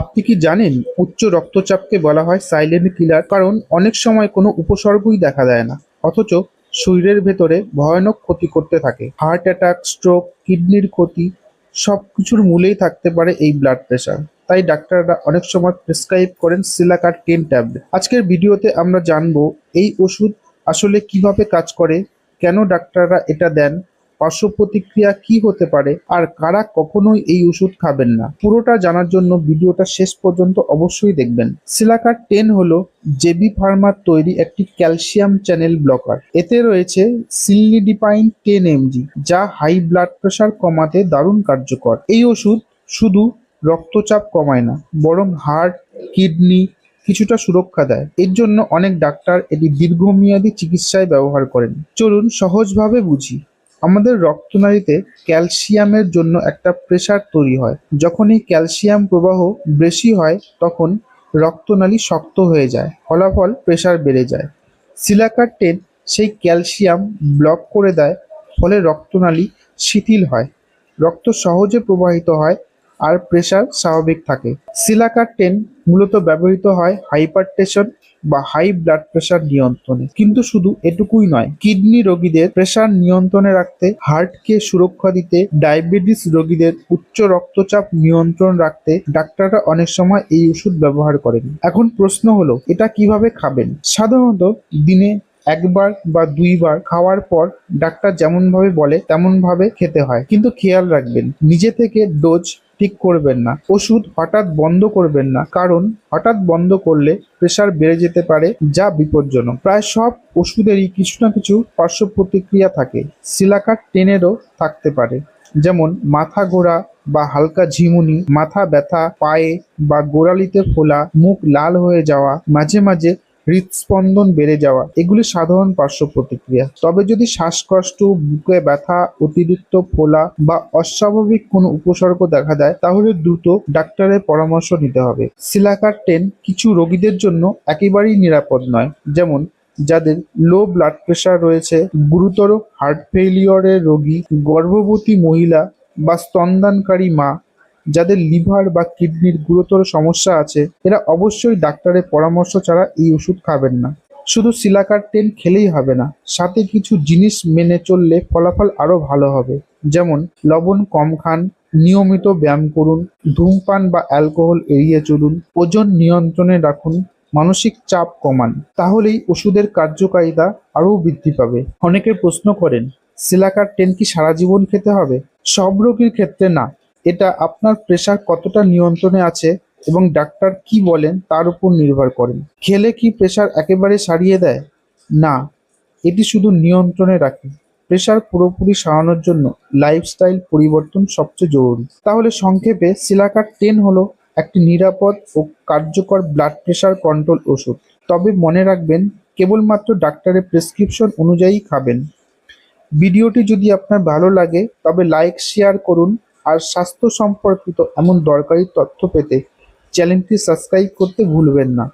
আপনি কি জানেন, উচ্চ রক্তচাপকে বলা হয় সাইলেন্ট কিলার কারণ অনেক সময় কোনো উপসর্গই দেখা দেয় না, অথচ শরীরের ভেতরে ভয়ানক ক্ষতি করতে থাকে। হার্ট অ্যাটাক স্ট্রোক কিডনির ক্ষতি সব কিছুর মূলেই থাকতে পারে এই ব্লাড প্রেশার তাই ডাক্তাররা অনেক সময় প্রেসক্রাইব করেন সিলাকার টেন ট্যাবলেট আজকের ভিডিওতে আমরা জানব, এই ওষুধ আসলে কীভাবে কাজ করে, কেন ডাক্তাররা এটা দেন পার্শ্ব প্রতিক্রিয়া কি হতে পারে আর কারা কখনোই এই ওষুধ খাবেন না? পুরোটা জানার জন্য ভিডিওটা শেষ পর্যন্ত অবশ্যই দেখবেন। সিলাকার টেন হলো জেবি ফার্মার তৈরি একটি ক্যালসিয়াম চ্যানেল ব্লকার। এতে রয়েছে সিলনিডিপাইন টেন এমজি, যা হাই ব্লাড প্রেশার কমাতে দারুণ কার্যকর। এই ওষুধ শুধু রক্তচাপ কমায় না, বরং হার্ট কিডনি কিছুটা সুরক্ষা দেয়। এর জন্য অনেক ডাক্তার এটি দীর্ঘমেয়াদী চিকিৎসায় ব্যবহার করেন। চলুন সহজভাবে বুঝি। আমাদের রক্তনালীতে ক্যালসিয়ামের জন্য একটা প্রেসার তৈরি হয়। যখন এই ক্যালসিয়াম প্রবাহ বেশি হয়, তখন রক্তনালী শক্ত হয়ে যায়, ফলাফল প্রেসার বেড়ে যায়। সিলাকার টেন সেই ক্যালসিয়াম ব্লক করে দেয়, ফলে রক্তনালী শিথিল হয়, রক্ত সহজে প্রবাহিত হয় আর প্রেসার স্বাভাবিক থাকে। সিলাকার টেন মূলত ব্যবহৃত হয় হাইপারটেনশন বা হাই ব্লাড প্রেশার নিয়ন্ত্রণে। কিন্তু শুধু এটুকুই নয় কিডনি রোগীদের প্রেশার নিয়ন্ত্রণে রাখতে হার্টকে সুরক্ষা দিতে ডায়াবেটিস রোগীদের উচ্চ রক্তচাপ নিয়ন্ত্রণ রাখতে ডাক্তাররা অনেক সময় এই ওষুধ ব্যবহার করেন। এখন প্রশ্ন হলো, এটা কীভাবে খাবেন? সাধারণত দিনে একবার বা দুইবার খাওয়ার পর ডাক্তার যেমন ভাবে বলে তেমন ভাবে খেতে হয়। কিন্তু খেয়াল রাখবেন, নিজে থেকে ডোজ ঠিক করবেন না। ওষুধ হঠাৎ বন্ধ করবেন না। কারণ হঠাৎ বন্ধ করলে প্রেশার বেড়ে যেতে পারে, যা বিপজ্জনক। প্রায় সব ওষুধেরই কিছু না কিছু পার্শ্ব প্রতিক্রিয়া থাকে। সিলাকার টেনেরও থাকতে পারে। যেমন মাথা ঘোরা বা হালকা ঝিমুনি, মাথা ব্যথা, পায়ে বা গোড়ালিতে ফোলা, মুখ লাল হয়ে যাওয়া, মাঝে মাঝে হৃদস্পন্দন বেড়ে যাওয়া, এগুলি সাধারণ পার্শ্ব প্রতিক্রিয়া। তবে যদি শ্বাসকষ্ট, বুকে ব্যথা, অতিরিক্ত ফোলা বা অস্বাভাবিক কোনো উপসর্গ দেখা দেয়, তাহলে দ্রুত ডাক্তারের পরামর্শ নিতে হবে। সিলাকার টেন কিছু রোগীদের জন্য একেবারেই নিরাপদ নয়, যেমন যাদের লো ব্লাড প্রেশার রয়েছে, গুরুতর হার্ট ফেলিওরের রোগী, গর্ভবতী মহিলা বা স্তনদানকারী মা যাদের লিভার বা কিডনির গুরুতর সমস্যা আছে, এরা অবশ্যই ডাক্তারের পরামর্শ ছাড়া এই ওষুধ খাবেন না। শুধু সিলাকার টেন খেলেই হবে না, সাথে কিছু জিনিস মেনে চললে ফলাফল আরও ভালো হবে। যেমন, লবণ কম খান, নিয়মিত ব্যায়াম করুন, ধূমপান বা অ্যালকোহল এড়িয়ে চলুন, ওজন নিয়ন্ত্রণে রাখুন, মানসিক চাপ কমান। তাহলেই ওষুধের কার্যকারিতা আরও বৃদ্ধি পাবে। অনেকে প্রশ্ন করেন, সিলাকার টেন কি সারা জীবন খেতে হবে? সব রোগীর ক্ষেত্রে না। এটা আপনার প্রেশার কতটা নিয়ন্ত্রণে আছে এবং ডাক্তার কি বলেন তার উপর নির্ভর করেন। খেলে কি প্রেশার একেবারে সারিয়ে দেয়? না, এটি শুধু নিয়ন্ত্রণে রাখে। প্রেশার পুরোপুরি সারানোর জন্য লাইফস্টাইল পরিবর্তন সবচেয়ে জরুরি। তাহলে সংক্ষেপে সিলাকার টেন হলো একটি নিরাপদ ও কার্যকর ব্লাড প্রেশার কন্ট্রোল ওষুধ। তবে মনে রাখবেন, কেবলমাত্র ডাক্তারের প্রেসক্রিপশন অনুযায়ী খাবেন। ভিডিওটি যদি আপনার ভালো লাগে, তবে লাইক শেয়ার করুন। আর স্বাস্থ্য সম্পর্কিত এমন দরকারি তথ্য পেতে চ্যানেলটি সাবস্ক্রাইব করতে ভুলবেন না।